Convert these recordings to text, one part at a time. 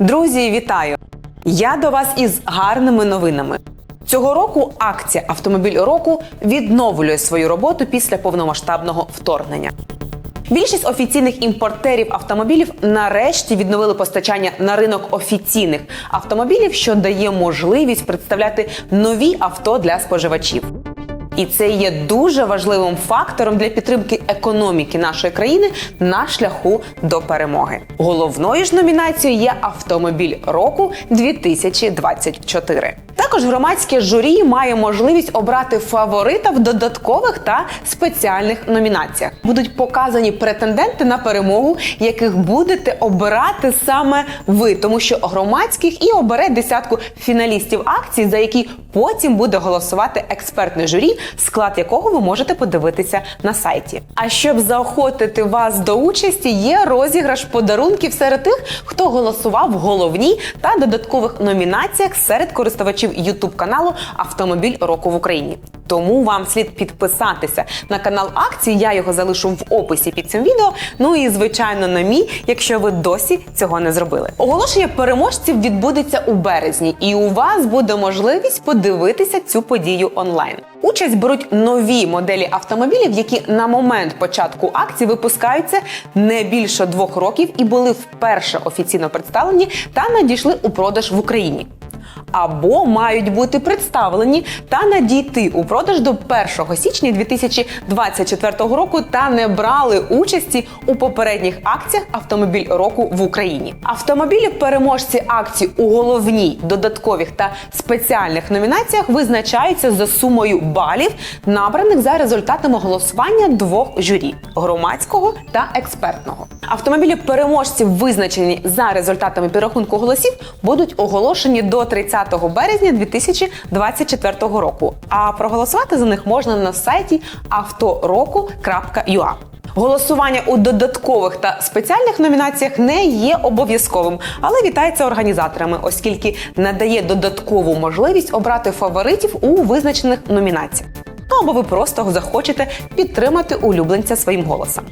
Друзі, вітаю! Я до вас із гарними новинами. Цього року акція Автомобіль року відновлює свою роботу після повномасштабного вторгнення. Більшість офіційних імпортерів автомобілів нарешті відновили постачання на ринок офіційних автомобілів, що дає можливість представляти нові авто для споживачів. І це є дуже важливим фактором для підтримки економіки нашої країни на шляху до перемоги. Головною ж номінацією є автомобіль року 2024. Також громадське журі має можливість обрати фаворита в додаткових та спеціальних номінаціях. Будуть показані претенденти на перемогу, яких будете обирати саме ви, тому що громадських і обере десятку фіналістів акції, за які потім буде голосувати експертне журі, склад якого ви можете подивитися на сайті. А щоб заохотити вас до участі, є розіграш подарунків серед тих, хто голосував в головній та додаткових номінаціях серед користувачів youtube каналу Автомобіль року в Україні. Тому вам слід підписатися на канал акції. Я його залишу в описі під цим відео. Ну і звичайно на мій, якщо ви досі цього не зробили. Оголошення переможців відбудеться у березні, і у вас буде можливість подивитися цю подію онлайн. Участь беруть нові моделі автомобілів, які на момент початку акції випускаються не більше двох років і були вперше офіційно представлені та надійшли у продаж в Україні або мають бути представлені та надійти у продаж до 1 січня 2024 року та не брали участі у попередніх акціях автомобіль року в Україні. Автомобілі переможці акцій у головній додаткових та спеціальних номінаціях визначаються за сумою балів, набраних за результатами голосування двох журі громадського та експертного. Автомобілі переможців, визначені за результатами підрахунку голосів, будуть оголошені до 30 березня 2024 року. А проголосувати за них можна на сайті автороку.ua. Голосування у додаткових та спеціальних номінаціях не є обов'язковим, але вітається організаторами, оскільки надає додаткову можливість обрати фаворитів у визначених номінаціях. Ну або ви просто захочете підтримати улюбленця своїм голосом.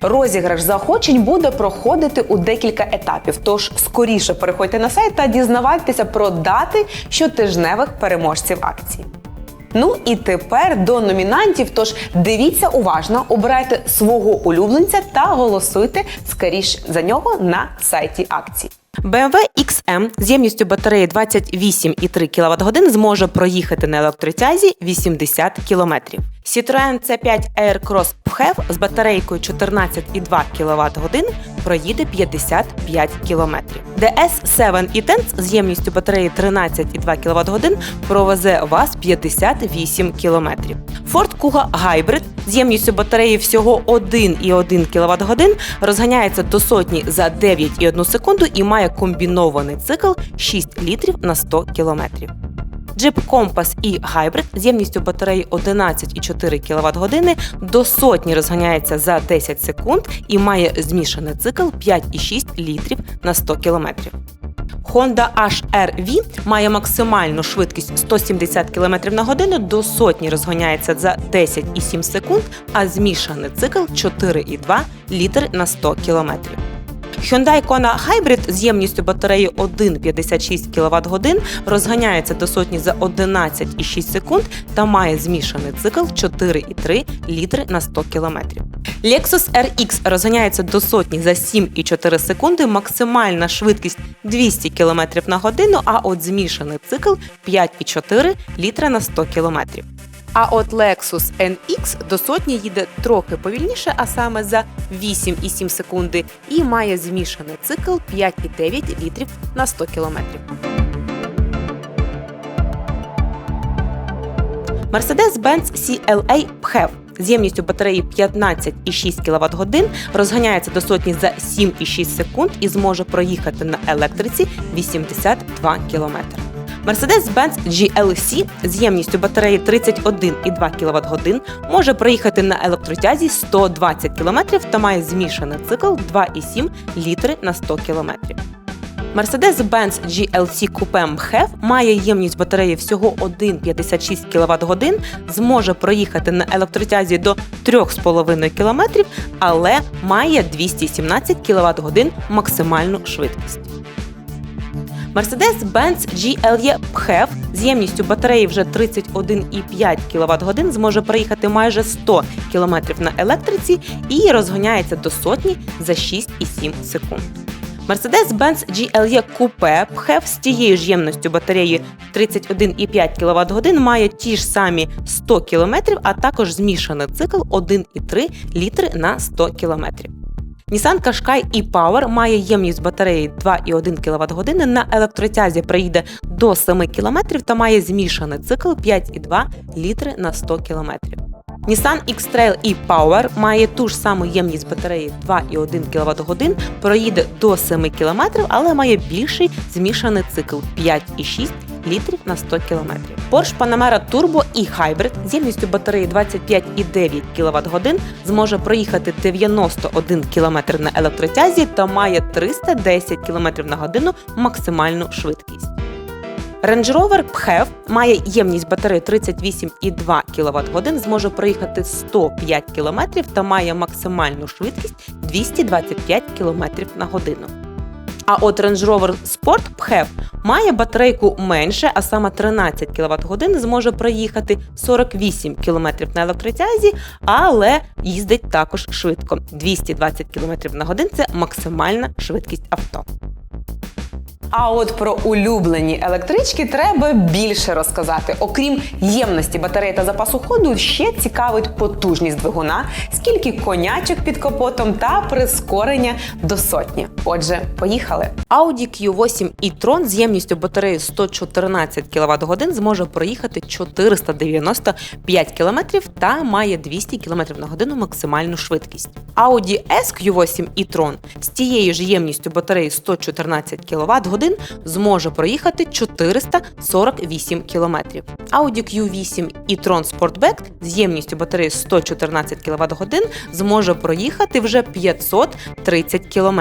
Розіграш заохочень буде проходити у декілька етапів. Тож скоріше переходьте на сайт та дізнавайтеся про дати щотижневих переможців акції. Ну і тепер до номінантів. Тож дивіться уважно, обирайте свого улюбленця та голосуйте скоріше за нього на сайті акції. BMW XM з ємністю батареї 28,3 кВт зможе проїхати на електротязі 80 км. Citroen C5 Aircross PHEV з батарейкою 14,2 кВт годин проїде 55 км. DS7 e-Tense з ємністю батареї 13,2 кВт годин провезе вас 58 км. Ford Kuga Hybrid з ємністю батареї всього 1,1 кВт розганяється до сотні за 9,1 секунду і має комбінований цикл 6 літрів на 100 км. Jeep Compass і Hybrid з ємністю батареї 11,4 кВт до сотні розганяється за 10 секунд і має змішаний цикл 5,6 літрів на 100 км. Honda HR-V має максимальну швидкість 170 км на годину, до сотні розгоняється за 10,7 секунд, а змішаний цикл 4,2 літр на 100 км. Hyundai Kona Hybrid з ємністю батареї 1,56 кВт годин розганяється до сотні за 11,6 секунд та має змішаний цикл 4,3 літри на 100 км. Lexus RX розганяється до сотні за 7,4 секунди, максимальна швидкість 200 км на годину, а от змішаний цикл 5,4 літра на 100 км. А от Lexus NX до сотні їде трохи повільніше, а саме за 8,7 секунди, і має змішаний цикл 5,9 літрів на 100 кілометрів. Mercedes-Benz CLA PHEV з ємністю батареї 15,6 кВт годин розганяється до сотні за 7,6 секунд і зможе проїхати на електриці 82 км. Mercedes-Benz GLC з ємністю батареї 31,2 кВт може проїхати на електротязі 120 км та має змішаний цикл 2,7 літри на 100 км. Mercedes-Benz GLC Coupe MHEV має ємність батареї всього 1,56 кВт зможе проїхати на електротязі до 3,5 км, але має 217 кВт максимальну швидкість. Mercedes-Benz GLE PHEV з ємністю батареї вже 31,5 кВт годин зможе проїхати майже 100 км на електриці і розганяється до сотні за 6,7 секунд. Mercedes-Benz GLE Coupe PHEV з тією ж ємністю батареї 31,5 кВт годин має ті ж самі 100 км, а також змішаний цикл 1,3 літри на 100 км. Nissan Qashqai e-Power має ємність батареї 2,1 кВт на електротязі приїде до 7 км та має змішаний цикл 5,2 літри на 100 км. Nissan X-Trail e-Power має ту ж саму ємність батареї 2,1 кВт проїде до 7 км, але має більший змішаний цикл 5,6 літрів на 100 км. Porsche Panamera Turbo і Hybrid з ємністю батареї 25,9 кВт зможе проїхати 91 км на електротязі та має 310 км на годину максимальну швидкість. Range Rover PHEV має ємність батареї 38,2 кВт зможе проїхати 105 км та має максимальну швидкість 225 км на годину. А от Range Rover Sport PHEV має батарейку менше, а саме 13 кВт зможе проїхати 48 км на електротязі, але їздить також швидко. 220 км на годин це максимальна швидкість авто. А от про улюблені електрички треба більше розказати. Окрім ємності батареї та запасу ходу, ще цікавить потужність двигуна, скільки конячок під капотом та прискорення до сотні. Отже, поїхали. Audi Q8 e-tron з ємністю батареї 114 кВт годин зможе проїхати 495 км та має 200 км на годину максимальну швидкість. Audi S Q8 e-tron з тією ж ємністю батареї 114 кВт годин зможе проїхати 448 км. Audi Q8 e-tron Sportback з ємністю батареї 114 кВт годин зможе проїхати вже 530 км.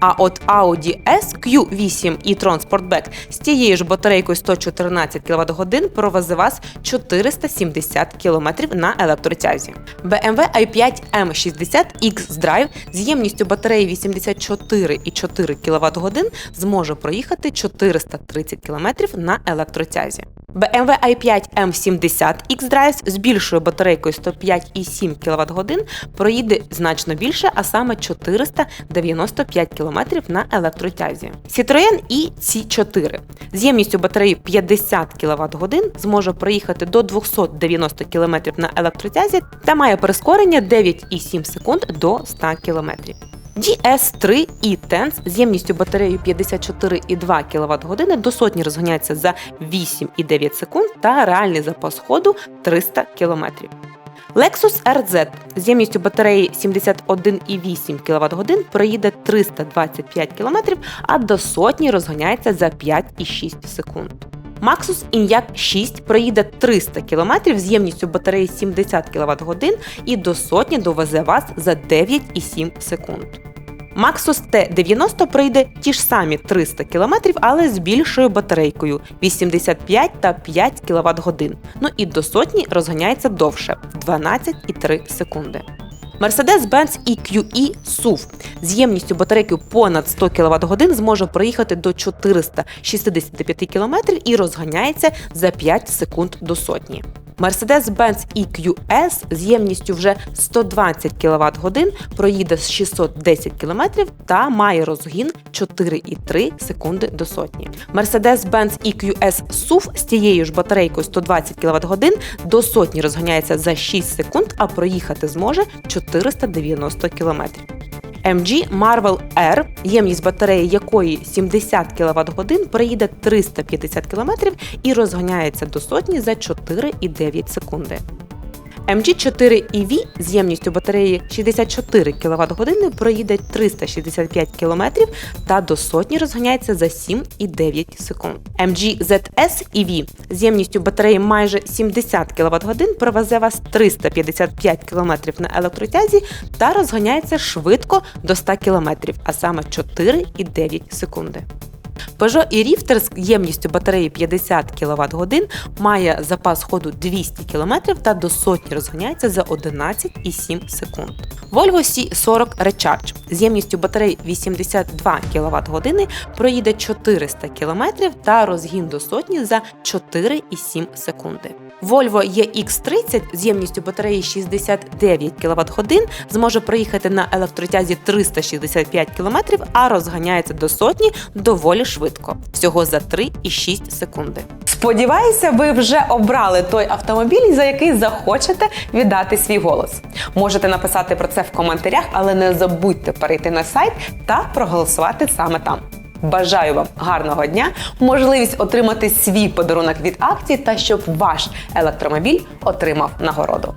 А от Audi S Q8 e-tron Sportback з тією ж батарейкою 114 кВт годин провезе вас 470 км на електротязі. BMW i5 M60 X-Drive з ємністю батареї 84,4 кВт годин зможе проїхати 430 км на електротязі. BMW i5 M70 X-Drive з більшою батарейкою 105,7 кВт годин проїде значно більше, а саме 495 км на електротязі. Citroën EC4 з ємністю батареї 50 кВт годин зможе проїхати до 290 км на електротязі та має прискорення 9,7 секунд до 100 км. GS3 e-Tense з ємністю батареї 54,2 кВт години до сотні розганяється за 8,9 секунд та реальний запас ходу 300 км. Lexus RZ з ємністю батареї 71,8 кВт годин проїде 325 км, а до сотні розганяється за 5,6 секунд. Maxus Enyaq 6 проїде 300 км з ємністю батареї 70 кВт годин і до сотні довезе вас за 9,7 секунд. Maxus T90 пройде ті ж самі 300 км, але з більшою батарейкою 85 та 5 кВт годин. Ну і до сотні розганяється довше 12,3 секунди. Mercedes-Benz EQE SUV з ємністю батарейки понад 100 кВт годин зможе проїхати до 465 км і розганяється за 5 секунд до сотні. Mercedes-Benz EQS з ємністю вже 120 кВт годин проїде з 610 км та має розгін 4,3 секунди до сотні. Mercedes-Benz EQS SUV з тією ж батарейкою 120 кВт годин до сотні розганяється за 6 секунд, а проїхати зможе 490 км. MG Marvel R, ємність батареї якої 70 кВт годин, проїде 350 км і розганяється до сотні за 4,9 секунди. MG4 EV з ємністю батареї 64 кВт години проїде 365 км та до сотні розганяється за 7,9 секунд. MG ZS EV з ємністю батареї майже 70 кВт годин провезе вас 355 км на електротязі та розганяється швидко до 100 км, а саме 4,9 секунди. Peugeot і Rifter з ємністю батареї 50 кВт має запас ходу 200 км та до сотні розганяється за 11,7 секунд. Volvo C40 Recharge з ємністю батареї 82 кВт проїде 400 км та розгін до сотні за 4,7 секунди. Volvo EX30 з ємністю батареї 69 кВт зможе проїхати на електротязі 365 км, а розганяється до сотні доволі швидко, всього за 3,6 секунди. Сподіваюся, ви вже обрали той автомобіль, за який захочете віддати свій голос. Можете написати про це в коментарях, але не забудьте перейти на сайт та проголосувати саме там. Бажаю вам гарного дня, можливість отримати свій подарунок від акції та щоб ваш електромобіль отримав нагороду.